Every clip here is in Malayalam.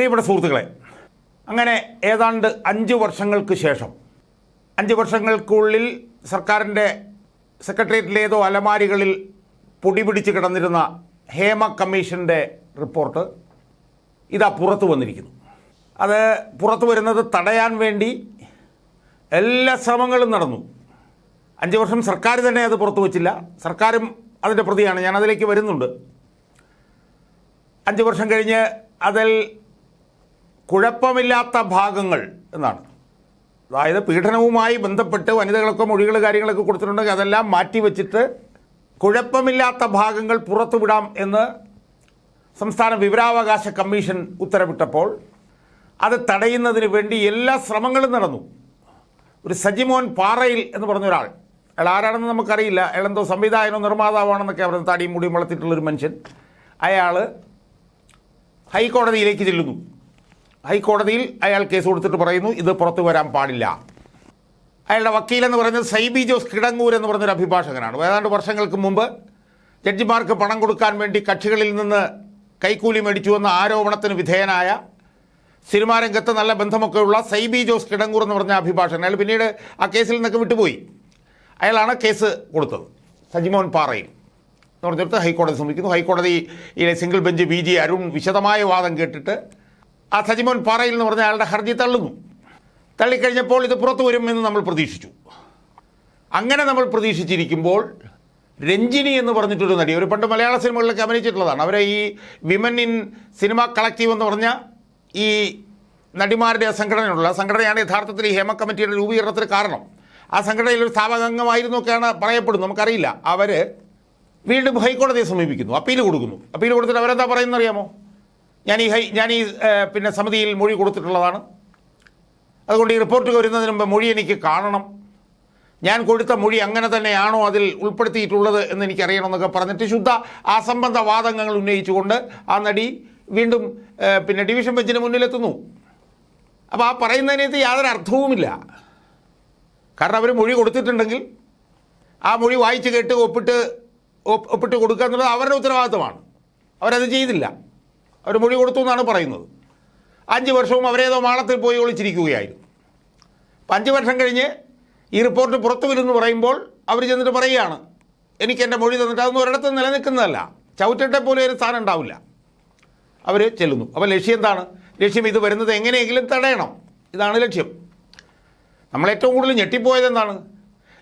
പ്രിയപ്പെട്ട സുഹൃത്തുക്കളെ അങ്ങനെ ഏതാണ്ട് അഞ്ച് വർഷങ്ങൾക്ക് ശേഷം അഞ്ച് വർഷങ്ങൾക്കുള്ളിൽ സർക്കാരിന്റെ സെക്രട്ടേറിയറ്റിലെ ഏതോ അലമാരികളിൽ പൊടി പിടിച്ച് കിടന്നിരുന്ന ഹേമ കമ്മീഷന്റെ റിപ്പോർട്ട് ഇതാ പുറത്തു വന്നിരിക്കുന്നു. അത് പുറത്തു വരുന്നത് തടയാൻ വേണ്ടി എല്ലാ ശ്രമങ്ങളും നടന്നു. അഞ്ച് വർഷം സർക്കാർ തന്നെ അത് പുറത്തു വച്ചില്ല. സർക്കാരും അതിന്റെ പ്രതിയാണ്. ഞാൻ അതിലേക്ക് വരുന്നുണ്ട്. അഞ്ച് വർഷം കഴിഞ്ഞ് അതിൽ കുഴപ്പമില്ലാത്ത ഭാഗങ്ങൾ എന്നാണ്. അതായത് പീഡനവുമായി ബന്ധപ്പെട്ട് വനിതകളൊക്കെ മൊഴികൾ കാര്യങ്ങളൊക്കെ കൊടുത്തിട്ടുണ്ടെങ്കിൽ അതെല്ലാം മാറ്റിവെച്ചിട്ട് കുഴപ്പമില്ലാത്ത ഭാഗങ്ങൾ പുറത്തുവിടാം എന്ന് സംസ്ഥാന വിവരാവകാശ കമ്മീഷൻ ഉത്തരവിട്ടപ്പോൾ അത് തടയുന്നതിന് വേണ്ടി എല്ലാ ശ്രമങ്ങളും നടന്നു. ഒരു സജിമോൻ പാറയിൽ എന്ന് പറഞ്ഞൊരാൾ അയാൾ ആരാണെന്ന് നമുക്കറിയില്ല. അയാൾ എന്തോ സംവിധായകനോ നിർമ്മാതാവാണെന്നൊക്കെ അവർ താടിയും മുടിയും വളർത്തിയിട്ടുള്ളൊരു മനുഷ്യൻ. അയാൾ ഹൈക്കോടതിയിലേക്ക് ചെല്ലുന്നു. ഹൈക്കോടതിയിൽ അയാൾ കേസ് കൊടുത്തിട്ട് പറയുന്നു ഇത് പുറത്തു വരാൻ പാടില്ല. അയാളുടെ വക്കീലെന്ന് പറയുന്നത് സൈബി ജോസ് കിടങ്ങൂർ എന്ന് പറഞ്ഞൊരു അഭിഭാഷകനാണ്. ഏതാണ്ട് വർഷങ്ങൾക്ക് മുമ്പ് ജഡ്ജിമാർക്ക് പണം കൊടുക്കാൻ വേണ്ടി കക്ഷികളിൽ നിന്ന് കൈക്കൂലി മേടിച്ചു എന്ന ആരോപണത്തിന് വിധേയനായ സിനിമാ രംഗത്ത് നല്ല ബന്ധമൊക്കെയുള്ള സൈബി ജോസ് കിടങ്ങൂർ എന്ന് പറഞ്ഞ അഭിഭാഷകൻ. അയാൾ പിന്നീട് ആ കേസിൽ നിന്നൊക്കെ വിട്ടുപോയി. അയാളാണ് കേസ് കൊടുത്തത്. സജിമോൻ പാറയിൽ എന്ന് പറഞ്ഞിടത്ത് ഹൈക്കോടതി ശ്രമിക്കുന്നു ഹൈക്കോടതിയിലെ single bench V G Arun വിശദമായ വാദം കേട്ടിട്ട് ആ സജിമോൻ പാറയിൽ എന്ന് പറഞ്ഞ അയാളുടെ ഹർജി തള്ളുന്നു. തള്ളിക്കഴിഞ്ഞപ്പോൾ ഇത് പുറത്തു വരുമെന്ന് നമ്മൾ പ്രതീക്ഷിച്ചു. അങ്ങനെ നമ്മൾ പ്രതീക്ഷിച്ചിരിക്കുമ്പോൾ രഞ്ജിനി എന്ന് പറഞ്ഞിട്ടൊരു നടി ഒരു പണ്ട് മലയാള സിനിമകളിലൊക്കെ അഭിനയിച്ചിട്ടുള്ളതാണ്. അവരെ ഈ വിമൻ ഇൻ സിനിമ കളക്റ്റീവ് എന്ന് പറഞ്ഞ ഈ നടിമാരുടെ സംഘടനയുള്ള സംഘടനയാണ് യഥാർത്ഥത്തിൽ ഈ ഹേമ കമ്മിറ്റിയുടെ രൂപീകരണത്തിന് കാരണം. ആ സംഘടനയിൽ ഒരു സ്ഥാപക അംഗമായിരുന്നു ഒക്കെയാണ് പറയപ്പെടുന്നത്. നമുക്കറിയില്ല. അവർ വീണ്ടും ഹൈക്കോടതിയെ സമീപിക്കുന്നു. അപ്പീൽ കൊടുക്കുന്നു. അപ്പീൽ കൊടുത്തിട്ട് അവരെന്താ പറയുന്നത് അറിയാമോ ഞാൻ ഈ ഹൈ ഞാൻ ഈ പിന്നെ സമിതിയിൽ മൊഴി കൊടുത്തിട്ടുള്ളതാണ്. അതുകൊണ്ട് ഈ റിപ്പോർട്ട് വരുന്നതിന് മുമ്പ് മൊഴി എനിക്ക് കാണണം. ഞാൻ കൊടുത്ത മൊഴി അങ്ങനെ തന്നെയാണോ അതിൽ ഉൾപ്പെടുത്തിയിട്ടുള്ളത് എന്ന് എനിക്കറിയണമെന്നൊക്കെ പറഞ്ഞിട്ട് ശുദ്ധ അസംബന്ധ വാദങ്ങൾ ഉന്നയിച്ചുകൊണ്ട് ആ നടി വീണ്ടും പിന്നെ ഡിവിഷൻ ബെഞ്ചിന് മുന്നിലെത്തുന്നു. അപ്പോൾ ആ പറയുന്നതിനകത്ത് യാതൊരു അർത്ഥവുമില്ല. കാരണം അവർ മൊഴി കൊടുത്തിട്ടുണ്ടെങ്കിൽ ആ മൊഴി വായിച്ച് കേട്ട് ഒപ്പിട്ട് ഒപ്പിട്ട് കൊടുക്കുക എന്നുള്ളത് അവരുടെ ഉത്തരവാദിത്തമാണ്. അവരത് ചെയ്തില്ല. അവർ മൊഴി കൊടുത്തു എന്നാണ് പറയുന്നത്. അഞ്ച് വർഷവും അവരേതോ മാളത്തിൽ പോയി ഒളിച്ചിരിക്കുകയായിരുന്നു. അപ്പം അഞ്ച് വർഷം കഴിഞ്ഞ് ഈ റിപ്പോർട്ട് പുറത്തു വരുമെന്ന് പറയുമ്പോൾ അവർ ചെന്നിട്ട് പറയുകയാണ് എനിക്ക് എന്റെ മൊഴി തന്നിട്ട് അതൊന്നും ഒരിടത്ത് നിലനിൽക്കുന്നതല്ല. ചവിറ്റട്ടെ പോലെ ഒരു സ്ഥാനം ഉണ്ടാവില്ല. അവർ ചെല്ലുന്നു. അപ്പോൾ ലക്ഷ്യം എന്താണ്? ലക്ഷ്യം ഇത് വരുന്നത് എങ്ങനെയെങ്കിലും തടയണം. ഇതാണ് ലക്ഷ്യം. നമ്മൾ ഏറ്റവും കൂടുതൽ ഞെട്ടിപ്പോയത് എന്താണ്?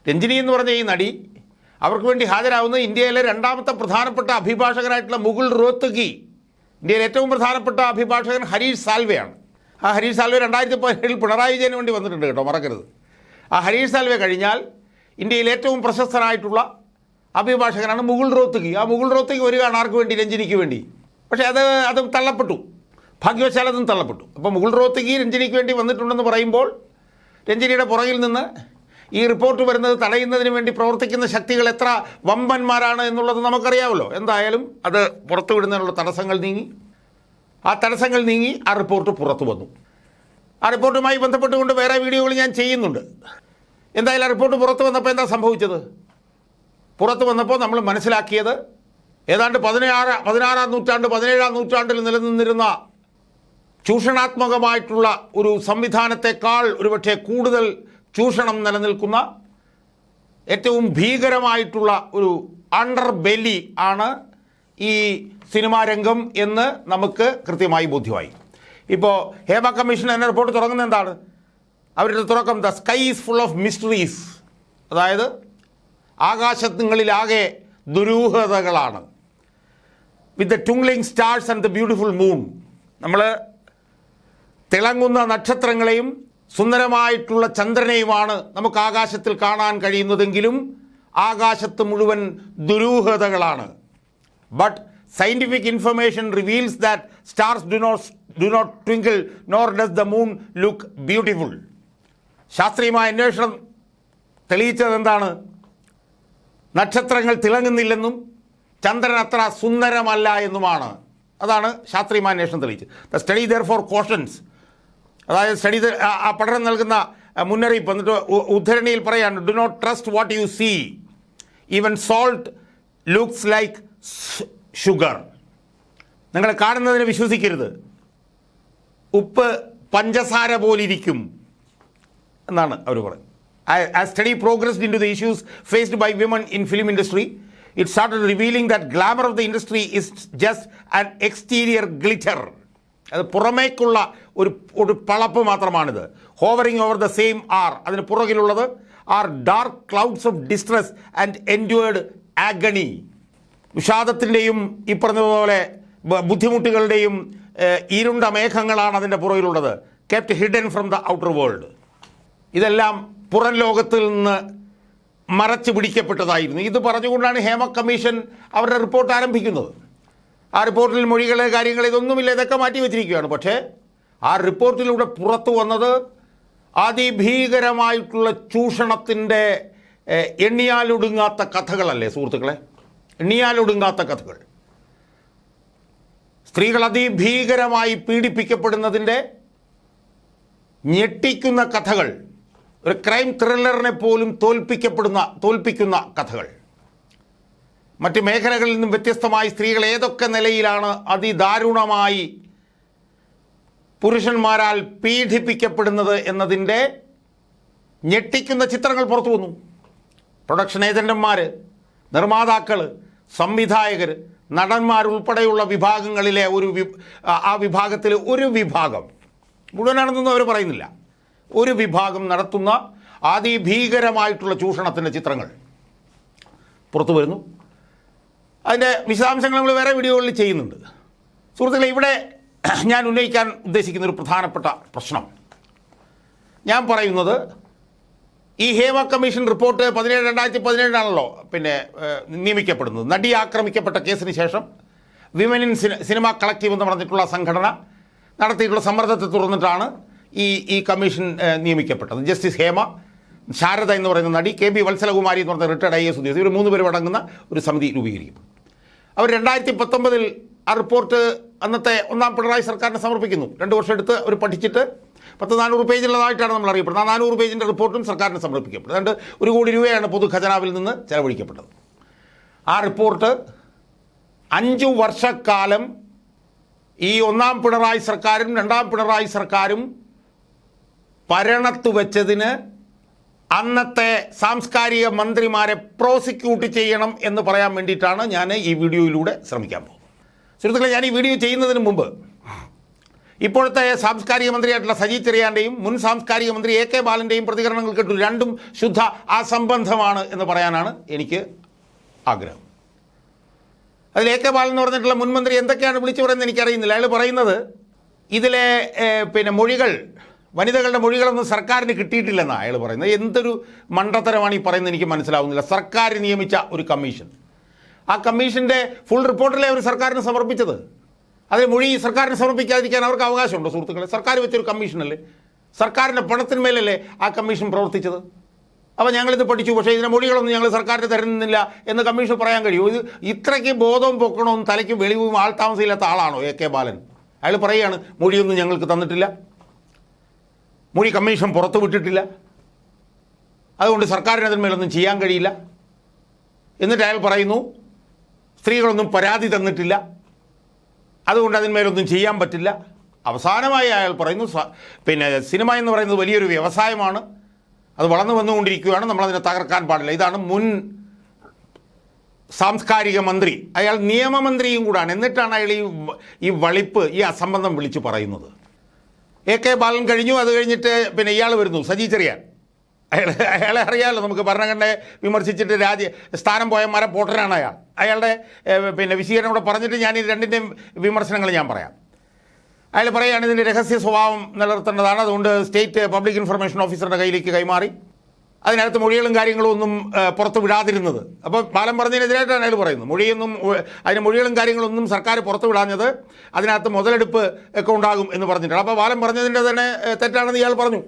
രഞ്ജിനി എന്ന് പറഞ്ഞ ഈ നടി അവർക്ക് വേണ്ടി ഹാജരാകുന്ന ഇന്ത്യയിലെ രണ്ടാമത്തെ പ്രധാനപ്പെട്ട അഭിഭാഷകരായിട്ടുള്ള മുകുൾ റോത്തഗി ഇന്ത്യയിലെ ഏറ്റവും പ്രധാനപ്പെട്ട അഭിഭാഷകൻ ഹരീഷ് സാൽവെയാണ്. ആ ഹരീഷ് സാൽവെ രണ്ടായിരത്തി പതിനേഴിൽ പിണറായി വിജയന് വേണ്ടി വന്നിട്ടുണ്ട് കേട്ടോ മറക്കരുത്. ആ ഹരീഷ് സാൽവെ കഴിഞ്ഞാൽ ഇന്ത്യയിൽ ഏറ്റവും പ്രശസ്തനായിട്ടുള്ള അഭിഭാഷകനാണ് മുകുൾ റോത്തുകി. ആ മുകുൾ റോത്തുകി വരികയാണ് ആർക്ക് വേണ്ടി? രഞ്ജിനിക്ക് വേണ്ടി. പക്ഷേ അത് അത് തള്ളപ്പെട്ടു. ഭാഗ്യവശാൽ അതും തള്ളപ്പെട്ടു. അപ്പോൾ മുകുൾ റോത്തുകി രഞ്ജിനിക്ക് വേണ്ടി വന്നിട്ടുണ്ടെന്ന് പറയുമ്പോൾ രഞ്ജിനിയുടെ പുറകിൽ നിന്ന് ഈ റിപ്പോർട്ട് വരുന്നത് തടയുന്നതിന് വേണ്ടി പ്രവർത്തിക്കുന്ന ശക്തികൾ എത്ര വമ്പന്മാരാണ് എന്നുള്ളത് നമുക്കറിയാമല്ലോ എന്തായാലും അത് പുറത്തു വിടുന്നതിനുള്ള തടസ്സങ്ങൾ നീങ്ങി. ആ തടസ്സങ്ങൾ നീങ്ങി ആ റിപ്പോർട്ട് പുറത്തു വന്നു. ആ റിപ്പോർട്ടുമായി ബന്ധപ്പെട്ടുകൊണ്ട് വേറെ വീഡിയോകൾ ഞാൻ ചെയ്യുന്നുണ്ട്. എന്തായാലും ആ റിപ്പോർട്ട് പുറത്തു വന്നപ്പോൾ എന്താ സംഭവിച്ചത്? പുറത്തു വന്നപ്പോൾ നമ്മൾ മനസ്സിലാക്കിയത് ഏതാണ്ട് പതിനാറ് പതിനാറാം നൂറ്റാണ്ട് പതിനേഴാം നൂറ്റാണ്ടിൽ നിലനിന്നിരുന്ന ചൂഷണാത്മകമായിട്ടുള്ള ഒരു സംവിധാനത്തെക്കാൾ ഒരുപക്ഷെ കൂടുതൽ ചൂഷണം നിലനിൽക്കുന്ന ഏറ്റവും ഭീകരമായിട്ടുള്ള ഒരു അണ്ടർ ബെല്ലി ആണ് ഈ സിനിമാ രംഗം എന്ന് നമുക്ക് കൃത്യമായി ബോധ്യമായി. ഇപ്പോൾ ഹേമ കമ്മീഷൻ എന്ന റിപ്പോർട്ട് തുടങ്ങുന്നത് എന്താണ്? അവരുടെ തുടക്കം the sky is full of mysteries. അതായത് ആകാശങ്ങളിലാകെ ദുരൂഹതകളാണ്. With the twinkling stars and the beautiful moon. നമ്മൾ തിളങ്ങുന്ന നക്ഷത്രങ്ങളെയും സുന്ദരമായിട്ടുള്ള ചന്ദ്രനെയുമാണ് നമുക്ക് ആകാശത്തിൽ കാണാൻ കഴിയുന്നതെങ്കിലും ആകാശത്ത് മുഴുവൻ ദുരൂഹതകളാണ്. But scientific information reveals that stars do not do not twinkle nor does the moon look beautiful ശാസ്ത്രീയമായ അന്വേഷണം തെളിയിച്ചത് എന്താണ്? നക്ഷത്രങ്ങൾ തിളങ്ങുന്നില്ലെന്നും ചന്ദ്രൻ അത്ര സുന്ദരമല്ല എന്നുമാണ്. അതാണ് ശാസ്ത്രീയമായ അന്വേഷണം തെളിയിച്ചത്. The study their four cautions അതായത് സ്റ്റഡി ആ പഠനം നൽകുന്ന മുന്നറിയിപ്പ് എന്നിട്ട് ഉദ്ധരണിയിൽ പറയാണ് do not trust what you see even salt looks like sugar നിങ്ങൾ കാണുന്നതിന് വിശ്വസിക്കരുത്. ഉപ്പ് പഞ്ചസാര പോലിരിക്കും എന്നാണ് അവർ പറയുന്നത്. I study progressed into the issues faced by women in film industry it started revealing that glamour of the industry is just an exterior glitter അത് പുറമേക്കുള്ള ഒരു ഒരു പളപ്പ് മാത്രമാണിത്. Hovering over the same are അതിന് പുറകിലുള്ളത് are dark clouds of distress and endured agony വിഷാദത്തിന്റെയും ഈ പറഞ്ഞതുപോലെ ബുദ്ധിമുട്ടുകളുടെയും ഇരുണ്ട മേഘങ്ങളാണ് അതിന്റെ പുറകിലുള്ളത്. Kept hidden from the outer world ഇതെല്ലാം പുറം ലോകത്തിൽ നിന്ന് മറച്ചു പിടിക്കപ്പെട്ടതായിരുന്നു. ഇത് പറഞ്ഞുകൊണ്ടാണ് ഹേമ കമ്മീഷൻ അവരുടെ റിപ്പോർട്ട് ആരംഭിക്കുന്നത്. ആ റിപ്പോർട്ടിൽ മൊഴികൾ കാര്യങ്ങൾ ഇതൊന്നുമില്ല ഇതൊക്കെ മാറ്റി വെച്ചിരിക്കുകയാണ്. പക്ഷേ ആ റിപ്പോർട്ടിലൂടെ പുറത്തു വന്നത് അതിഭീകരമായിട്ടുള്ള ചൂഷണത്തിന്റെ എണ്ണിയാലൊടുങ്ങാത്ത കഥകളല്ലേ സുഹൃത്തുക്കളെ? എണ്ണിയാലൊടുങ്ങാത്ത കഥകൾ. സ്ത്രീകൾ അതിഭീകരമായി പീഡിപ്പിക്കപ്പെടുന്നതിന്റെ ഞെട്ടിക്കുന്ന കഥകൾ ഒരു ക്രൈം ത്രില്ലറിനെ പോലും തോൽപ്പിക്കപ്പെടുന്ന തോൽപ്പിക്കുന്ന കഥകൾ. മറ്റ് മേഖലകളിൽ നിന്നും വ്യത്യസ്തമായി സ്ത്രീകൾ ഏതൊക്കെ നിലയിലാണ് അതിദാരുണമായി പുരുഷന്മാരാൽ പീഡിപ്പിക്കപ്പെടുന്നത് എന്നതിന്റെ ഞെട്ടിക്കുന്ന ചിത്രങ്ങൾ പുറത്തു വന്നു. പ്രൊഡക്ഷൻ ഏജന്റന്മാർ നിർമ്മാതാക്കൾ സംവിധായകർ നടന്മാരുൾപ്പെടെയുള്ള വിഭാഗങ്ങളിലെ ഒരു ആ വിഭാഗത്തിൽ ഒരു വിഭാഗം. മുഴുവനാണെന്നൊന്നും അവർ പറയുന്നില്ല. ഒരു വിഭാഗം നടത്തുന്ന അതിഭീകരമായിട്ടുള്ള ചൂഷണത്തിന്റെ ചിത്രങ്ങൾ പുറത്തു വരുന്നു. അതിന്റെ വിശദാംശങ്ങൾ നമ്മൾ വേറെ വീഡിയോകളിൽ ചെയ്യുന്നുണ്ട്. സുഹൃത്തുക്കളെ ഇവിടെ ഞാൻ ഉന്നയിക്കാൻ ഉദ്ദേശിക്കുന്ന ഒരു പ്രധാനപ്പെട്ട പ്രശ്നം. ഞാൻ പറയുന്നത് ഈ ഹേമ കമ്മീഷൻ റിപ്പോർട്ട് പതിനേഴ് രണ്ടായിരത്തി പതിനേഴിനാണല്ലോ പിന്നെ നിയമിക്കപ്പെടുന്നത്. നടി ആക്രമിക്കപ്പെട്ട കേസിന് ശേഷം വിമൻ ഇൻ സിനിമ കളക്റ്റീവ് എന്ന് പറഞ്ഞിട്ടുള്ള സംഘടന നടത്തിയിട്ടുള്ള സമ്മർദ്ദത്തെ തുടർന്നിട്ടാണ് ഈ ഈ കമ്മീഷൻ നിയമിക്കപ്പെട്ടത്. ജസ്റ്റിസ് ഹേമ ശാരദ എന്ന് പറയുന്ന നടി കെ ബി വത്സലകുമാരി എന്ന് പറഞ്ഞ റിട്ടയർഡ് ഐ എസ് ഉദ്യോഗസ്ഥർ ഇവർ മൂന്ന് പേരും അടങ്ങുന്ന ഒരു സമിതി രൂപീകരിക്കും. അവർ രണ്ടായിരത്തി പത്തൊമ്പതിൽ ആ റിപ്പോർട്ട് അന്നത്തെ ഒന്നാം പിണറായി സർക്കാരിന് സമർപ്പിക്കുന്നു. രണ്ട് വർഷം എടുത്ത് അവർ പഠിച്ചിട്ട് പത്ത് നാനൂറ് പേജുള്ളതായിട്ടാണ് നമ്മൾ അറിയപ്പെടുന്നത്. ആ നാനൂറ് പേജിന്റെ റിപ്പോർട്ടും സർക്കാരിന് സമർപ്പിക്കപ്പെട്ടത് അതുകൊണ്ട് ഒരു കോടി രൂപയാണ് പൊതു ഖജനാവിൽ നിന്ന് ചെലവഴിക്കപ്പെട്ടത്. ആ റിപ്പോർട്ട് അഞ്ചു വർഷക്കാലം ഈ ഒന്നാം പിണറായി സർക്കാരും രണ്ടാം പിണറായി സർക്കാരും ഭരണത്ത് വെച്ചതിന് അന്നത്തെ സാംസ്കാരിക മന്ത്രിമാരെ പ്രോസിക്യൂട്ട് ചെയ്യണം എന്ന് പറയാൻ വേണ്ടിയിട്ടാണ് ഞാൻ ഈ വീഡിയോയിലൂടെ ശ്രമിക്കാൻ പോകുന്നത്. സുഹൃത്തുക്കളെ ഞാൻ ഈ വീഡിയോ ചെയ്യുന്നതിന് മുമ്പ് ഇപ്പോഴത്തെ സാംസ്കാരിക മന്ത്രിയായിട്ടുള്ള സജി ചെറിയാന്റെയും മുൻ സാംസ്കാരിക മന്ത്രി എ കെ ബാലന്റെയും പ്രതികരണങ്ങൾ കേട്ടു രണ്ടും ശുദ്ധ അസംബന്ധമാണ് എന്ന് പറയാനാണ് എനിക്ക് ആഗ്രഹം. അതിൽ എ കെ ബാലൻ എന്ന് പറഞ്ഞിട്ടുള്ള മുൻമന്ത്രി എന്തൊക്കെയാണ് വിളിച്ചു പറയുന്നത് എനിക്കറിയുന്നില്ല. അയാൾ പറയുന്നത് ഇതിലെ പിന്നെ മൊഴികൾ വനിതകളുടെ മൊഴികളൊന്നും സർക്കാരിന് കിട്ടിയിട്ടില്ലെന്നാണ് അയാൾ പറയുന്നത്. എന്തൊരു മണ്ടത്തരമാണ് ഈ പറയുന്നത് എനിക്ക് മനസ്സിലാവുന്നില്ല. സർക്കാർ നിയമിച്ച ഒരു കമ്മീഷൻ. ആ കമ്മീഷന്റെ ഫുൾ റിപ്പോർട്ടല്ലേ അവർ സർക്കാരിന് സമർപ്പിച്ചത്? അതിൽ മൊഴി സർക്കാരിന് സമർപ്പിക്കാതിരിക്കാൻ അവർക്ക് അവകാശമുണ്ടോ സുഹൃത്തുക്കളെ? സർക്കാർ വെച്ചൊരു കമ്മീഷനല്ലേ? സർക്കാരിന്റെ പണത്തിന്മേലല്ലേ ആ കമ്മീഷൻ പ്രവർത്തിച്ചത്? അപ്പോൾ ഞങ്ങളിത് പഠിച്ചു. പക്ഷേ ഇതിന്റെ മൊഴികളൊന്നും ഞങ്ങൾ സർക്കാരിന് തരുന്നില്ല എന്ന് കമ്മീഷൻ പറയാൻ കഴിയുമോ ഇത് ഇത്രയ്ക്ക് ബോധവും പൊക്കണവും തലയ്ക്ക് വെളിവും ആൾ താമസമില്ലാത്ത ആളാണോ എ കെ ബാലൻ? അയാൾ പറയുകയാണ് മൊഴിയൊന്നും ഞങ്ങൾക്ക് തന്നിട്ടില്ല. മൊഴി കമ്മീഷൻ പുറത്തു വിട്ടിട്ടില്ല. അതുകൊണ്ട് സർക്കാരിന് അതിന്മേലൊന്നും ചെയ്യാൻ കഴിയില്ല. എന്നിട്ട് അയാൾ പറയുന്നു സ്ത്രീകളൊന്നും പരാതി തന്നിട്ടില്ല. അതുകൊണ്ട് അതിന്മേലൊന്നും ചെയ്യാൻ പറ്റില്ല. അവസാനമായി അയാൾ പറയുന്നു പിന്നെ സിനിമ എന്ന് പറയുന്നത് വലിയൊരു വ്യവസായമാണ്. അത് വളർന്നു വന്നുകൊണ്ടിരിക്കുകയാണ് നമ്മളതിനെ തകർക്കാൻ പാടില്ല. ഇതാണ് മുൻ സാംസ്കാരിക മന്ത്രി. അയാൾ നിയമമന്ത്രിയും കൂടാണ്. എന്നിട്ടാണ് അയാൾ ഈ ഈ വളിപ്പ് ഈ അസംബന്ധം വിളിച്ചു പറയുന്നത്. എ കെ ബാലൻ കഴിഞ്ഞു അത് കഴിഞ്ഞിട്ട് പിന്നെ ഇയാൾ വരുന്നു സജി ചെറിയാൻ. അയാൾ അയാളെ അറിയാമല്ലോ നമുക്ക് ഭരണഘടനയെ വിമർശിച്ചിട്ട് രാജ്യ സ്ഥാനം പോയ മര പോട്ടനാണ് അയാൾ. അയാളുടെ പിന്നെ വിശീകരണം കൂടെ പറഞ്ഞിട്ട് ഞാൻ ഈ രണ്ടിന്റെയും വിമർശനങ്ങൾ ഞാൻ പറയാം. അയാൾ പറയുകയാണ് ഇതിന്റെ രഹസ്യ സ്വഭാവം നിലനിർത്തേണ്ടതാണ് അതുകൊണ്ട് സ്റ്റേറ്റ് പബ്ലിക് ഇൻഫർമേഷൻ ഓഫീസറുടെ കയ്യിലേക്ക് കൈമാറി. അതിനകത്ത് മൊഴികളും കാര്യങ്ങളും ഒന്നും പുറത്ത് വിടാതിരുന്നത്. അപ്പോൾ ബാലം പറഞ്ഞതിനെതിരായിട്ടാണ് അയാൾ പറയുന്നത്. മൊഴിയൊന്നും അതിന് മൊഴികളും കാര്യങ്ങളൊന്നും സർക്കാർ പുറത്ത് വിടാഞ്ഞത് അതിനകത്ത് മുതലെടുപ്പ് ഒക്കെ ഉണ്ടാകും എന്ന് പറഞ്ഞിട്ടാണ്. അപ്പോൾ ബാലം പറഞ്ഞതിന്റെ തന്നെ തെറ്റാണെന്ന് ഇയാൾ പറഞ്ഞു.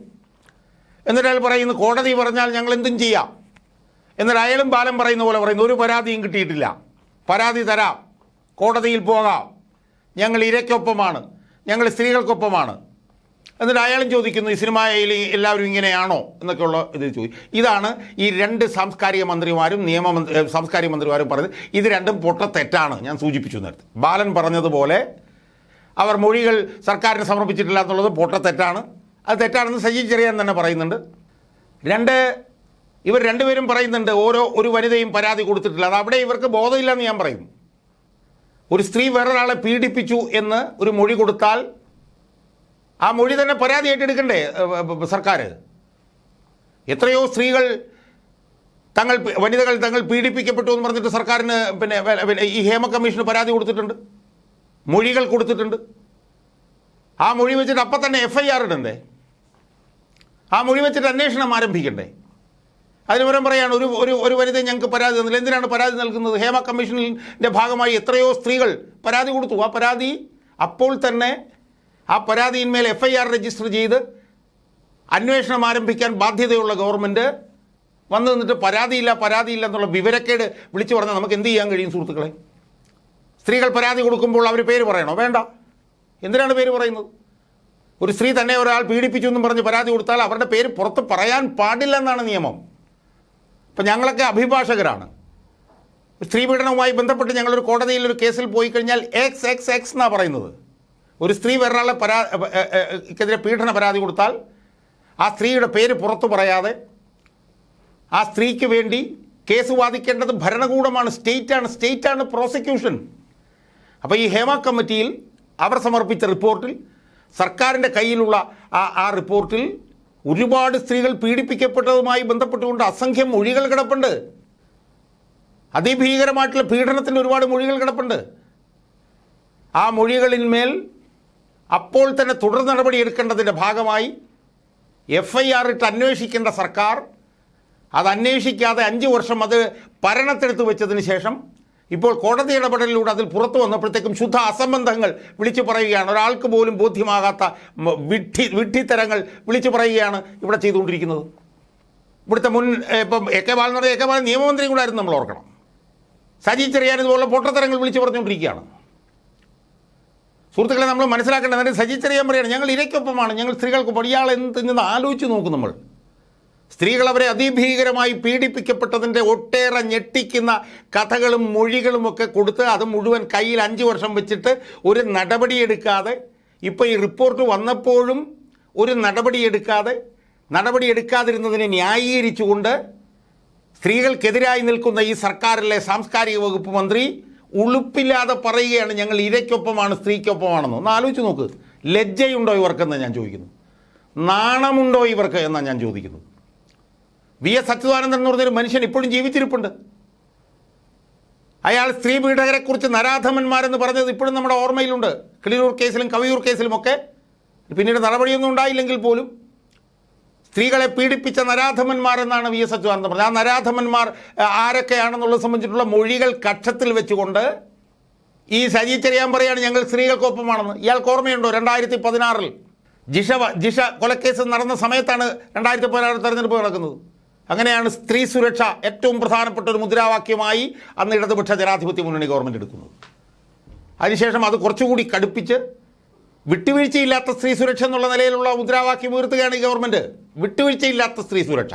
എന്നിട്ട് അയാൾ പറയുന്നു കോടതി പറഞ്ഞാൽ ഞങ്ങൾ എന്തും ചെയ്യാം. എന്നിട്ട് അയാളും ബാലം പറയുന്ന പോലെ പറയുന്നു ഒരു പരാതിയും കിട്ടിയിട്ടില്ല. പരാതി തരാം. കോടതിയിൽ പോകാം. ഞങ്ങൾ ഇരയ്ക്കൊപ്പമാണ്. ഞങ്ങൾ സ്ത്രീകൾക്കൊപ്പമാണ്. എന്നിട്ട് അയാളും ചോദിക്കുന്നു ഈ സിനിമയിൽ എല്ലാവരും ഇങ്ങനെയാണോ? എന്നൊക്കെയുള്ള ഇത് ചോദിക്കും ഇതാണ് ഈ രണ്ട് സാംസ്കാരിക മന്ത്രിമാരും നിയമമന്ത്രി സാംസ്കാരിക മന്ത്രിമാരും പറഞ്ഞത്. ഇത് രണ്ടും പൊട്ട തെറ്റാണ് ഞാൻ സൂചിപ്പിച്ചു നേരത്തെ. ബാലൻ പറഞ്ഞതുപോലെ അവർ മൊഴികൾ സർക്കാരിന് സമർപ്പിച്ചിട്ടില്ല എന്നുള്ളത് പൊട്ട തെറ്റാണ്. അത് തെറ്റാണെന്ന് സജി ചെറിയാൻ തന്നെ പറയുന്നുണ്ട്. രണ്ട് ഇവർ രണ്ടുപേരും പറയുന്നുണ്ട് ഓരോ ഒരു വനിതയും പരാതി കൊടുത്തിട്ടില്ല. അത് അവിടെ ഇവർക്ക് ബോധമില്ലെന്ന് ഞാൻ പറയും. ഒരു സ്ത്രീ വേറൊരാളെ പീഡിപ്പിച്ചു എന്ന് ഒരു മൊഴി കൊടുത്താൽ ആ മൊഴി തന്നെ പരാതി ഏഹ്, സർക്കാർ എത്രയോ സ്ത്രീകൾ തങ്ങൾ വനിതകൾ തങ്ങൾ പീഡിപ്പിക്കപ്പെട്ടു എന്ന് പറഞ്ഞിട്ട് സർക്കാരിന് പിന്നെ ഈ ഹേമ കമ്മീഷന് പരാതി കൊടുത്തിട്ടുണ്ട്. മൊഴികൾ കൊടുത്തിട്ടുണ്ട്. ആ മൊഴി വെച്ചിട്ട് അപ്പം തന്നെ എഫ് ഐ ആർ ഇടണ്ടേ? ആ മൊഴി വെച്ചിട്ട് അന്വേഷണം ആരംഭിക്കണ്ടേ? അതിന് പകരം പറയാണ് ഒരു ഒരു ഒരു വനിത ഞങ്ങൾക്ക് പരാതി തന്നില്ല. എന്തിനാണ് പരാതി നൽകുന്നത്? ഹേമ കമ്മീഷനിന്റെ ഭാഗമായി എത്രയോ സ്ത്രീകൾ പരാതി കൊടുത്തു. ആ പരാതി അപ്പോൾ തന്നെ ആ പരാതിയിന്മേൽ എഫ് ഐ ആർ രജിസ്റ്റർ ചെയ്ത് അന്വേഷണം ആരംഭിക്കാൻ ബാധ്യതയുള്ള ഗവൺമെന്റ് വന്നു നിന്നിട്ട് പരാതിയില്ല പരാതിയില്ല എന്നുള്ള വിവരക്കേട് വിളിച്ചു പറഞ്ഞാൽ നമുക്ക് എന്ത് ചെയ്യാൻ കഴിയും സുഹൃത്തുക്കളെ? സ്ത്രീകൾ പരാതി കൊടുക്കുമ്പോൾ അവർ പേര് പറയണോ? വേണ്ട. എന്തിനാണ് പേര് പറയുന്നത്? ഒരു സ്ത്രീ തന്നെ ഒരാൾ പീഡിപ്പിച്ചു എന്നും പറഞ്ഞ് പരാതി കൊടുത്താൽ അവരുടെ പേര് പുറത്ത് പറയാൻ പാടില്ല എന്നാണ് നിയമം. അപ്പം ഞങ്ങളൊക്കെ അഭിഭാഷകരാണ്. സ്ത്രീ പീഡനവുമായി ബന്ധപ്പെട്ട് ഞങ്ങളൊരു കോടതിയിൽ ഒരു കേസിൽ പോയി കഴിഞ്ഞാൽ എക്സ് എക്സ് എക്സ് എന്നാണ് പറയുന്നത്. ഒരു സ്ത്രീ വേറൊരാളെ പരാ എ- എ- എ- ക്കെതിരെ പീഡന പരാതി കൊടുത്താൽ ആ സ്ത്രീയുടെ പേര് പുറത്തു പറയാതെ ആ സ്ത്രീക്ക് വേണ്ടി കേസ് വാദിക്കേണ്ടത് ഭരണകൂടമാണ് സ്റ്റേറ്റാണ് സ്റ്റേറ്റാണ് പ്രോസിക്യൂഷൻ. അപ്പോൾ ഈ ഹേമ കമ്മിറ്റിയിൽ അവർ സമർപ്പിച്ച റിപ്പോർട്ടിൽ സർക്കാരിന്റെ കയ്യിലുള്ള ആ ആ റിപ്പോർട്ടിൽ ഒരുപാട് സ്ത്രീകൾ പീഡിപ്പിക്കപ്പെട്ടതുമായി ബന്ധപ്പെട്ടുകൊണ്ട് അസംഖ്യം മൊഴികൾ കിടപ്പുണ്ട്. അതിഭീകരമായിട്ടുള്ള പീഡനത്തിന്റെ ഒരുപാട് മൊഴികൾ കിടപ്പുണ്ട്. ആ മൊഴികളിന്മേൽ അപ്പോൾ തന്നെ തുടർ നടപടി എടുക്കേണ്ടതിന്റെ ഭാഗമായി എഫ് ഐ ആർ ഇട്ട് അന്വേഷിക്കേണ്ട സർക്കാർ അത് അന്വേഷിക്കാതെ അഞ്ച് വർഷം അത് ഭരണത്തെടുത്ത് വെച്ചതിന് ശേഷം ഇപ്പോൾ കോടതി ഇടപെടലിലൂടെ അതിൽ പുറത്തു വന്നപ്പോഴത്തേക്കും ശുദ്ധ അസംബന്ധങ്ങൾ വിളിച്ചു പറയുകയാണ്. ഒരാൾക്ക് പോലും ബോധ്യമാകാത്ത വിഡ്ഢി വിഡ്ഢിത്തരങ്ങൾ വിളിച്ചു പറയുകയാണ് ഇവിടെ ചെയ്തുകൊണ്ടിരിക്കുന്നത്. ഇവിടുത്തെ മുൻ ഇപ്പം A K Balan A K Balan നിയമമന്ത്രിയും കൂടെ ആയിരുന്നു നമ്മൾ ഓർക്കണം. സജി ചെറിയാൻ ഇതുപോലുള്ള പൊട്ടത്തരങ്ങൾ വിളിച്ചു പറഞ്ഞുകൊണ്ടിരിക്കുകയാണ്. സുഹൃത്തുക്കളെ നമ്മൾ മനസ്സിലാക്കേണ്ടത് എന്നിട്ട് സജി പറയുകയാണ് ഞങ്ങൾ ഇരയ്ക്കൊപ്പമാണ് ഞങ്ങൾ സ്ത്രീകൾക്ക് ഇയാൾ എന്ത് നിന്ന് ആലോചിച്ച് നോക്കും നമ്മൾ. സ്ത്രീകൾ അവരെ അതിഭീകരമായി പീഡിപ്പിക്കപ്പെട്ടതിന്റെ ഒട്ടേറെ ഞെട്ടിക്കുന്ന കഥകളും മൊഴികളും ഒക്കെ കൊടുത്ത് അത് മുഴുവൻ കയ്യിൽ അഞ്ച് വർഷം വെച്ചിട്ട് ഒരു നടപടിയെടുക്കാതെ ഇപ്പോൾ ഈ റിപ്പോർട്ട് വന്നപ്പോഴും ഒരു നടപടിയെടുക്കാതെ നടപടിയെടുക്കാതിരുന്നതിനെ ന്യായീകരിച്ചുകൊണ്ട് സ്ത്രീകൾക്കെതിരായി നിൽക്കുന്ന ഈ സർക്കാരിലെ സാംസ്കാരിക വകുപ്പ് മന്ത്രി ഉളുപ്പില്ലാതെ പറയുകയാണ് ഞങ്ങൾ ഇരയ്ക്കൊപ്പമാണ് സ്ത്രീക്കൊപ്പമാണെന്ന്. ഒന്ന് ആലോചിച്ച് നോക്ക്. ലജ്ജയുണ്ടോ ഇവർക്കെന്ന് ഞാൻ ചോദിക്കുന്നു നാണമുണ്ടോ ഇവർക്ക് എന്നാണ് ഞാൻ ചോദിക്കുന്നത്? വി എസ് അച്യുതാനന്ദൻ എന്ന് പറഞ്ഞൊരു മനുഷ്യൻ ഇപ്പോഴും ജീവിച്ചിരിപ്പുണ്ട്. അയാൾ സ്ത്രീ പീഡകരെക്കുറിച്ച് നരാധമന്മാരെന്ന് പറഞ്ഞത് ഇപ്പോഴും നമ്മുടെ ഓർമ്മയിലുണ്ട്. കിളിയൂർ കേസിലും കവിയൂർ കേസിലുമൊക്കെ. പിന്നീട് നടപടിയൊന്നും ഉണ്ടായില്ലെങ്കിൽ പോലും സ്ത്രീകളെ പീഡിപ്പിച്ച നരാധമന്മാർ എന്നാണ് വി എസ് അച്യുതാനന്ദൻ പറഞ്ഞത്. ആ നരാധമന്മാർ ആരൊക്കെയാണെന്നുള്ളത് സംബന്ധിച്ചിട്ടുള്ള മൊഴികൾ കക്ഷത്തിൽ വെച്ചുകൊണ്ട് ഈ സജി ചെറിയാൻ പറയാണ് ഞങ്ങൾ സ്ത്രീകൾക്കൊപ്പമാണെന്ന് ഇയാൾക്ക് ഓർമ്മയുണ്ടോ? രണ്ടായിരത്തി പതിനാറിൽ ജിഷ ജിഷ കൊലക്കേസ് നടന്ന സമയത്താണ് രണ്ടായിരത്തി പതിനാറ് തെരഞ്ഞെടുപ്പ് നടക്കുന്നത്. അങ്ങനെയാണ് സ്ത്രീ സുരക്ഷ ഏറ്റവും പ്രധാനപ്പെട്ട ഒരു മുദ്രാവാക്യമായി അന്ന് ഇടതുപക്ഷ ജനാധിപത്യ മുന്നണി ഗവൺമെന്റ് എടുക്കുന്നത്. അതിനുശേഷം അത് കുറച്ചുകൂടി കടുപ്പിച്ച് വിട്ടുവീഴ്ചയില്ലാത്ത സ്ത്രീ സുരക്ഷ എന്നുള്ള നിലയിലുള്ള മുദ്രാവാക്യം ഉയർത്തുകയാണ് ഈ ഗവൺമെന്റ് വിട്ടുവീഴ്ചയില്ലാത്ത സ്ത്രീ സുരക്ഷ.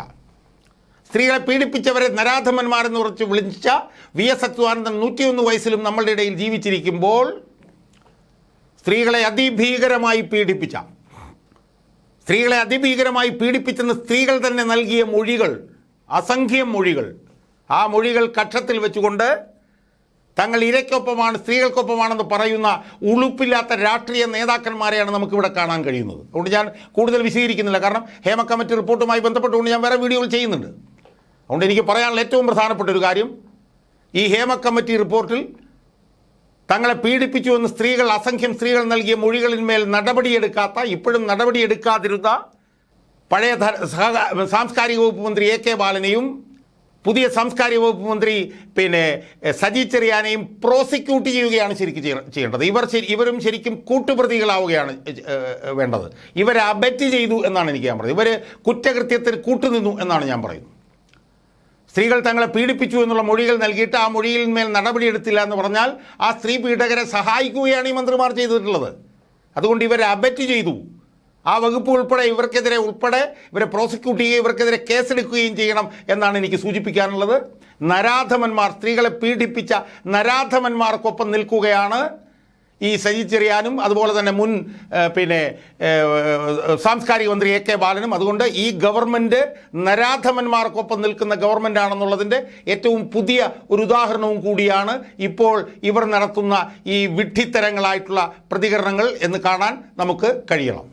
സ്ത്രീകളെ പീഡിപ്പിച്ചവരെ നരാധമന്മാരെന്ന് കുറച്ച് വിളിച്ച വി എസ് അച്യുതാനന്ദൻ നൂറ്റിയൊന്ന് വയസ്സിലും നമ്മളുടെ ഇടയിൽ ജീവിച്ചിരിക്കുമ്പോൾ സ്ത്രീകളെ അതിഭീകരമായി പീഡിപ്പിച്ച സ്ത്രീകളെ അതിഭീകരമായി പീഡിപ്പിച്ചെന്ന് സ്ത്രീകൾ തന്നെ നൽകിയ മൊഴികൾ അസംഖ്യം മൊഴികൾ ആ മൊഴികൾ കക്ഷത്തിൽ വെച്ചുകൊണ്ട് തങ്ങൾ ഇരയ്ക്കൊപ്പമാണ് സ്ത്രീകൾക്കൊപ്പമാണെന്ന് പറയുന്ന ഉളുപ്പില്ലാത്ത രാഷ്ട്രീയ നേതാക്കന്മാരെയാണ് നമുക്കിവിടെ കാണാൻ കഴിയുന്നത്. അതുകൊണ്ട് ഞാൻ കൂടുതൽ വിശദീകരിക്കുന്നില്ല. കാരണം ഹേമ കമ്മിറ്റി റിപ്പോർട്ടുമായി ബന്ധപ്പെട്ടുകൊണ്ട് ഞാൻ വേറെ വീഡിയോകൾ ചെയ്യുന്നുണ്ട്. അതുകൊണ്ട് എനിക്ക് പറയാനുള്ള ഏറ്റവും പ്രധാനപ്പെട്ട ഒരു കാര്യം ഈ ഹേമ കമ്മിറ്റി റിപ്പോർട്ടിൽ തങ്ങളെ പീഡിപ്പിച്ചു എന്ന് സ്ത്രീകൾ അസംഖ്യം സ്ത്രീകൾ നൽകിയ മൊഴികളിന്മേൽ നടപടിയെടുക്കാത്ത ഇപ്പോഴും നടപടിയെടുക്കാതിരുന്ന പഴയ സാംസ്കാരിക വകുപ്പ് മന്ത്രി എ കെ ബാലനെയും പുതിയ സാംസ്കാരിക വകുപ്പ് മന്ത്രി പിന്നെ സജി ചെറിയാനെയും പ്രോസിക്യൂട്ട് ചെയ്യുകയാണ് ശരിക്കും ചെയ്യേണ്ടത്. ഇവർ ഇവരും ശരിക്കും കൂട്ടുപ്രതികളാവുകയാണ് വേണ്ടത്. ഇവരെ അബറ്റ് ചെയ്തു എന്നാണ് എനിക്ക് ഞാൻ പറയുന്നത്. ഇവർ കുറ്റകൃത്യത്തിന് കൂട്ടുനിന്നു എന്നാണ് ഞാൻ പറയുന്നത്. സ്ത്രീകൾ തങ്ങളെ പീഡിപ്പിച്ചു എന്നുള്ള മൊഴികൾ നൽകിയിട്ട് ആ മൊഴിയിൽ മേൽ നടപടിയെടുത്തില്ല എന്ന് പറഞ്ഞാൽ ആ സ്ത്രീ പീഡകരെ സഹായിക്കുകയാണ് ഈ മന്ത്രിമാർ ചെയ്തിട്ടുള്ളത്. അതുകൊണ്ട് ഇവരെ അബറ്റ് ചെയ്തു. ആ വകുപ്പ് ഉൾപ്പെടെ ഇവർക്കെതിരെ ഉൾപ്പെടെ ഇവരെ പ്രോസിക്യൂട്ട് ചെയ്യുകയും ഇവർക്കെതിരെ കേസെടുക്കുകയും ചെയ്യണം എന്നാണ് എനിക്ക് സൂചിപ്പിക്കാനുള്ളത്. നരാധമന്മാർ സ്ത്രീകളെ പീഡിപ്പിച്ച നരാധമന്മാർക്കൊപ്പം നിൽക്കുകയാണ് ഈ സജി ചെറിയാനും അതുപോലെ തന്നെ മുൻ പിന്നെ സാംസ്കാരിക മന്ത്രി എ കെ ബാലനും. അതുകൊണ്ട് ഈ ഗവൺമെന്റ് നരാധമന്മാർക്കൊപ്പം നിൽക്കുന്ന ഗവൺമെന്റ് ആണെന്നുള്ളതിന്റെ ഏറ്റവും പുതിയ ഒരു ഉദാഹരണവും കൂടിയാണ് ഇപ്പോൾ ഇവർ നടത്തുന്ന ഈ വിഡ്ഢിത്തരങ്ങളായിട്ടുള്ള പ്രതികരണങ്ങൾ എന്ന് കാണാൻ നമുക്ക് കഴിയണം.